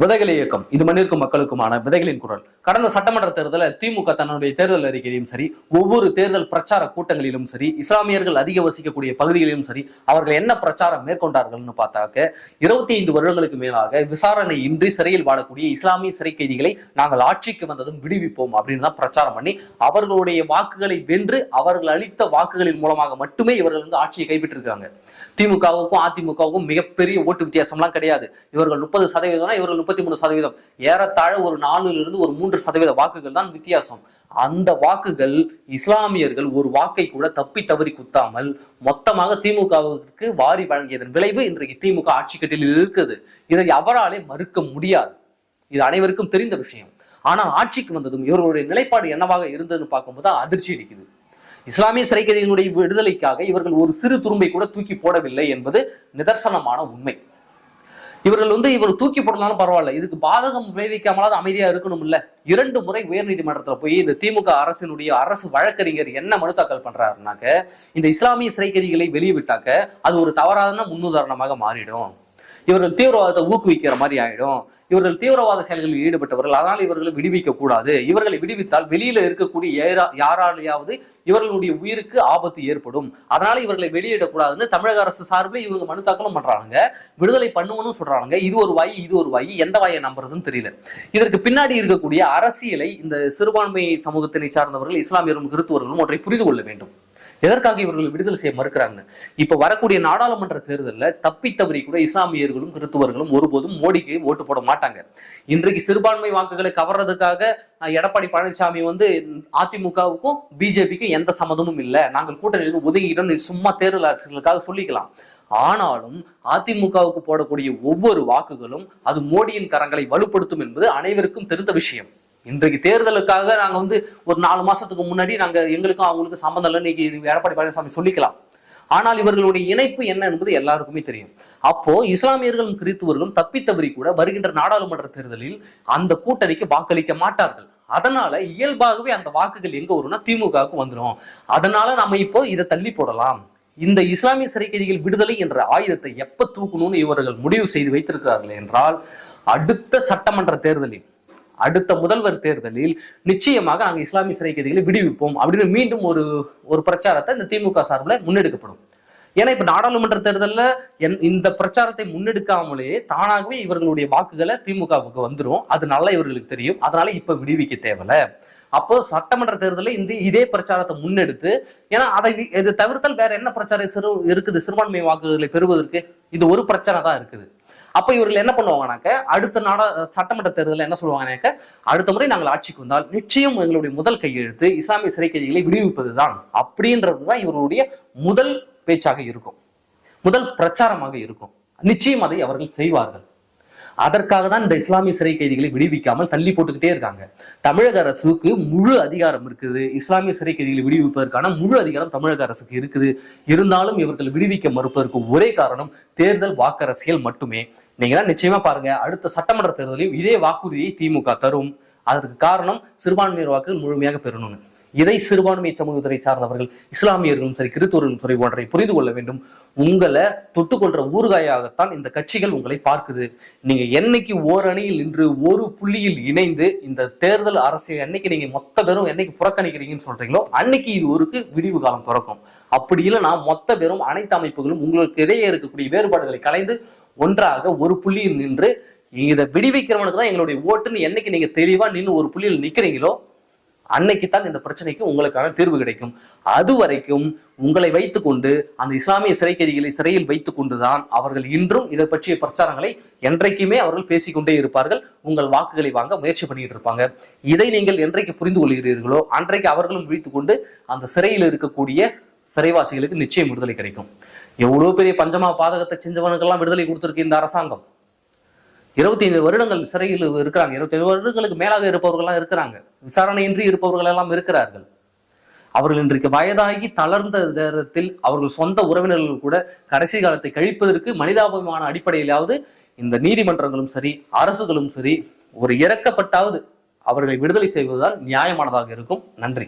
விதைகள் இயக்கம். இது மண்ணிற்கும் மக்களுக்குமான விதைகளின் குரல். கடந்த சட்டமன்ற தேர்தலில் திமுக தன்னுடைய தேர்தல் அறிக்கையிலும் சரி ஒவ்வொரு தேர்தல் பிரச்சார கூட்டங்களிலும் சரி இஸ்லாமியர்கள் அதிக வசிக்கக்கூடிய பகுதிகளிலும் சரி அவர்கள் என்ன பிரச்சாரம் மேற்கொண்டார்கள்னு பார்த்தாக்க இருபத்தி ஐந்து வருடங்களுக்கு மேலாக விசாரணை இன்றி சிறையில் வாழக்கூடிய இஸ்லாமிய சிறை கைதிகளை நாங்கள் ஆட்சிக்கு வந்ததும் விடுவிப்போம் அப்படின்னு தான் பிரச்சாரம் பண்ணி அவர்களுடைய வாக்குகளை வென்று அவர்கள் அளித்த வாக்குகளின் மூலமாக மட்டுமே இவர்கள் வந்து ஆட்சியை கைப்பற்றிருக்காங்க திமுகவுக்கும் அதிமுகவுக்கும் மிகப்பெரிய ஓட்டு வித்தியாசம்லாம் கிடையாது. இவர்கள் முப்பது சதவீதம்னா இவர்கள் முப்பத்தி மூணு சதவீதம். ஏறத்தாழ ஒரு நாலுல இருந்து ஒரு மூன்று சதவீத வாக்குகள் தான் வித்தியாசம். அந்த வாக்குகள் இஸ்லாமியர்கள் ஒரு வாக்கை கூட தப்பி தவறி குத்தாமல் மொத்தமாக திமுகவுக்கு வாரி வழங்கியதன் விளைவு இன்றைக்கு திமுக ஆட்சி கட்டிலில் இருக்குது. இதை அவராலே மறுக்க முடியாது. இது அனைவருக்கும் தெரிந்த விஷயம். ஆனால் ஆட்சிக்கு வந்ததும் இவர்களுடைய நிலைப்பாடு என்னவாக இருந்ததுன்னு பார்க்கும்போது அதிர்ச்சி அளிக்குது. இஸ்லாமிய சிறைக்கதிகளுடைய விடுதலைக்காக இவர்கள் ஒரு சிறு துரும்பை கூட தூக்கி போடவில்லை என்பது நிதர்சனமான உண்மை. இவர்கள் வந்து இவர் தூக்கி போடலாம் பரவாயில்ல. இதுக்கு பாதகம் விளைவிக்காமலாவது அமைதியா இருக்கணும் இல்ல இரண்டு முறை உயர்நீதிமன்றத்துல போய் இந்த திமுக அரசினுடைய அரசு வழக்கறிஞர் என்ன மனு தாக்கல் பண்றாருனாக்க இந்த இஸ்லாமிய சிறைக்கதிகளை வெளியே விட்டாக்க அது ஒரு தவறான முன்னுதாரணமாக மாறிடும். இவர்கள் தீவிரவாதத்தை ஊக்குவிக்கிற மாதிரி ஆயிடும். இவர்கள் தீவிரவாத செயல்களில் ஈடுபட்டவர்கள் அதனால் இவர்களை விடுவிக்க கூடாது இவர்களை விடுவித்தால் வெளியில இருக்கக்கூடிய யாரா- இவர்களுடைய உயிருக்கு ஆபத்து ஏற்படும். அதனால இவர்களை வெளியிடக்கூடாதுன்னு தமிழக அரசு சார்பில் இவங்க மனு தாக்கலும் பண்றாங்க. விடுதலை பண்ணுவோம்னு சொல்றாங்க இது ஒரு வாய் இது ஒரு வாய் எந்த வாயை நம்புறதுன்னு தெரியல. இதற்கு பின்னாடி இருக்கக்கூடிய அரசியலை இந்த சிறுபான்மை சமூகத்தினை சார்ந்தவர்கள் இஸ்லாமியரும் கிறித்துவர்களும் ஒன்றை புரிந்து கொள்ள வேண்டும். எதற்காக இவர்கள் விடுதலை செய்ய மறுக்கிறாங்க? இப்ப வரக்கூடிய நாடாளுமன்ற தேர்தலில் தப்பி தவறி கூட இஸ்லாமியர்களும் கிறிஸ்துவர்களும் ஒருபோதும் மோடிக்கு ஓட்டு போட மாட்டாங்க. இன்றைக்கு சிறுபான்மை வாக்குகளை கவர்றதுக்காக எடப்பாடி பழனிசாமி வந்து அதிமுகவுக்கும் பிஜேபிக்கும் எந்த சம்மதமும் இல்லை. நாங்கள் கூட்டணியிலிருந்து ஒதுங்கிட்டோம் சும்மா தேர்தல் அரசுகளுக்காக சொல்லிக்கலாம். ஆனாலும் அதிமுகவுக்கு போடக்கூடிய ஒவ்வொரு வாக்குகளும் அது மோடியின் கரங்களை வலுப்படுத்தும் என்பது அனைவருக்கும் தெரிந்த விஷயம். இன்றைக்கு தேர்தலுக்காக நாங்க வந்து ஒரு நாலு மாசத்துக்கு முன்னாடி நாங்க எங்களுக்கும் அவங்களுக்கும் சம்பந்தம் இல்லை இன்னைக்கு எடப்பாடி பழனிசாமி சொல்லிக்கலாம். ஆனால் இவர்களுடைய இணைப்பு என்ன என்பது எல்லாருக்குமே தெரியும். அப்போ இஸ்லாமியர்களும் கிறித்துவர்களும் தப்பித்தவரி கூட வருகின்ற நாடாளுமன்ற தேர்தலில் அந்த கூட்டணிக்கு வாக்களிக்க மாட்டார்கள். அதனால இயல்பாகவே அந்த வாக்குகள் எங்க வரும்னா திமுகவுக்கு வந்துடும் அதனால நம்ம இப்போ இதை தள்ளி போடலாம். இந்த இஸ்லாமிய சிறை கைதிகள் விடுதலை என்ற ஆயுதத்தை எப்ப தூக்கணும்னு இவர்கள் முடிவு செய்து வைத்திருக்கிறார்கள் என்றால் அடுத்த சட்டமன்ற தேர்தலில் அடுத்த முதல்வர் தேர்தலில் நிச்சயமாக நாங்கள் இஸ்லாமிய சிறை கைதிகளை விடுவிப்போம் அப்படின்னு மீண்டும் ஒரு ஒரு பிரச்சாரத்தை இந்த திமுக சார்பில் முன்னெடுக்கப்படும். ஏன்னா இப்ப நாடாளுமன்ற தேர்தலில் என்- இந்த பிரச்சாரத்தை முன்னெடுக்காமலே தானாகவே இவர்களுடைய வாக்குகளை திமுகவுக்கு வந்துடும் அது நல்லா இவர்களுக்கு தெரியும். அதனால இப்ப விடுவிக்க தேவையில்ல. அப்போ சட்டமன்ற தேர்தலில் இந்த இதே பிரச்சாரத்தை முன்னெடுத்து ஏன்னா அதை இது தவிர்த்தால் வேற என்ன பிரச்சாரம் சிறு இருக்குது? சிறுபான்மை வாக்குகளை பெறுவதற்கு இது ஒரு பிரச்சனை தான் இருக்குது. அப்ப இவர்கள் என்ன பண்ணுவாங்கனாக்க அடுத்த நாடா சட்டமன்ற தேர்தலில் என்ன சொல்லுவாங்கனாக்க அடுத்த முறை நாங்கள் ஆட்சிக்கு வந்தால் நிச்சயம் எங்களுடைய முதல் கையெழுத்து இஸ்லாமிய சிறை கைதிகளை விடுவிப்பதுதான் அப்படின்றது தான் இவர்களுடைய முதல் பேச்சாக இருக்கும். முதல் பிரச்சாரமாக இருக்கும். நிச்சயம் அதை அவர்கள் செய்வார்கள். அதற்காக தான் இந்த இஸ்லாமிய சிறை கைதிகளை விடுவிக்காமல் தள்ளி போட்டுக்கிட்டே இருக்காங்க. தமிழக அரசுக்கு முழு அதிகாரம் இருக்குது. இஸ்லாமிய சிறை கைதிகளை விடுவிப்பதற்கான முழு அதிகாரம் தமிழக அரசுக்கு இருக்குது. இருந்தாலும் இவர்கள் விடுவிக்க மறுப்பதற்கு ஒரே காரணம் தேர்தல் வாக்கரசியல் மட்டுமே. நீங்க தான் நிச்சயமா பாருங்க அடுத்த சட்டமன்ற தேர்தலையும் இதே வாக்குறுதியை திமுக தரும். அதற்கு காரணம் சிறுபான்மையினர் வாக்குகள் முழுமையாக பெறணும்னு. இதை சிறுபான்மை சமூகத்துறை சார்ந்தவர்கள் இஸ்லாமியர்களும் சரி கிறித்தவர்களும் சரி ஒன்றை புரிந்து கொள்ள வேண்டும். உங்களை தொட்டுக்கொள்ற ஊறுகாயாகத்தான் இந்த கட்சிகள் உங்களை பார்க்குது. நீங்க என்னைக்கு ஓரணியில் நின்று ஒரு புள்ளியில் இணைந்து இந்த தேர்தல் அரசியல் என்னைக்கு நீங்க மொத்த பேரும் என்னைக்கு புறக்கணிக்கிறீங்கன்னு சொல்றீங்களோ அன்னைக்கு இது ஒருக்கு விடிவு காலம் பிறக்கும் அப்படி இல்லைன்னா மொத்த பேரும் அனைத்து அமைப்புகளும் உங்களுக்கு இடையே இருக்கக்கூடிய வேறுபாடுகளை கலைந்து ஒன்றாக ஒரு புள்ளியில் நின்று இதை விடுவிக்கிறவனுக்கு தான் எங்களுடைய ஓட்டுன்னு என்னைக்கு நீங்க தெளிவா நின்று ஒரு புள்ளியில் நிக்கிறீங்களோ அன்னைக்கு தான் இந்த பிரச்சனைக்கு உங்களுக்கான தீர்வு கிடைக்கும். அது வரைக்கும் உங்களை வைத்துக்கொண்டு அந்த இஸ்லாமிய சிறை கைதிகளை சிறையில் வைத்துக் கொண்டுதான் அவர்கள் இன்றும் இதை பற்றிய பிரச்சாரங்களை என்றைக்குமே அவர்கள் பேசிக்கொண்டே இருப்பார்கள். உங்கள் வாக்குகளை வாங்க முயற்சி பண்ணிட்டு இருப்பாங்க. இதை நீங்கள் என்றைக்கு புரிந்து கொள்கிறீர்களோ அன்றைக்கு அவர்களும் விழித்துக்கொண்டு அந்த சிறையில் இருக்கக்கூடிய சிறைவாசிகளுக்கு நிச்சயம் விடுதலை கிடைக்கும். எவ்வளவு பெரிய பஞ்சமா பாதகத்தை செஞ்சவனுக்கெல்லாம் விடுதலை கொடுத்திருக்கு இந்த அரசாங்கம்? இருபத்தி ஐந்து வருடங்கள் சிறையில் இருக்கிறாங்க. இருபத்தி ஐந்து வருடங்களுக்கு மேலாக இருப்பவர்கள்லாம் இருக்கிறாங்க. விசாரணையின்றி இருப்பவர்கள் எல்லாம் இருக்கிறார்கள். அவர்கள் இன்றைக்கு வயதாகி தளர்ந்த நேரத்தில் அவர்கள் சொந்த உறவினர்கள் கூட கடைசி காலத்தை கழிப்பதற்கு மனிதாபிமான அடிப்படையிலாவது இந்த நீதிமன்றங்களும் சரி அரசுகளும் சரி ஒரு இறக்கப்பட்டாவது அவர்களை விடுதலை செய்வதுதான் நியாயமானதாக இருக்கும். நன்றி.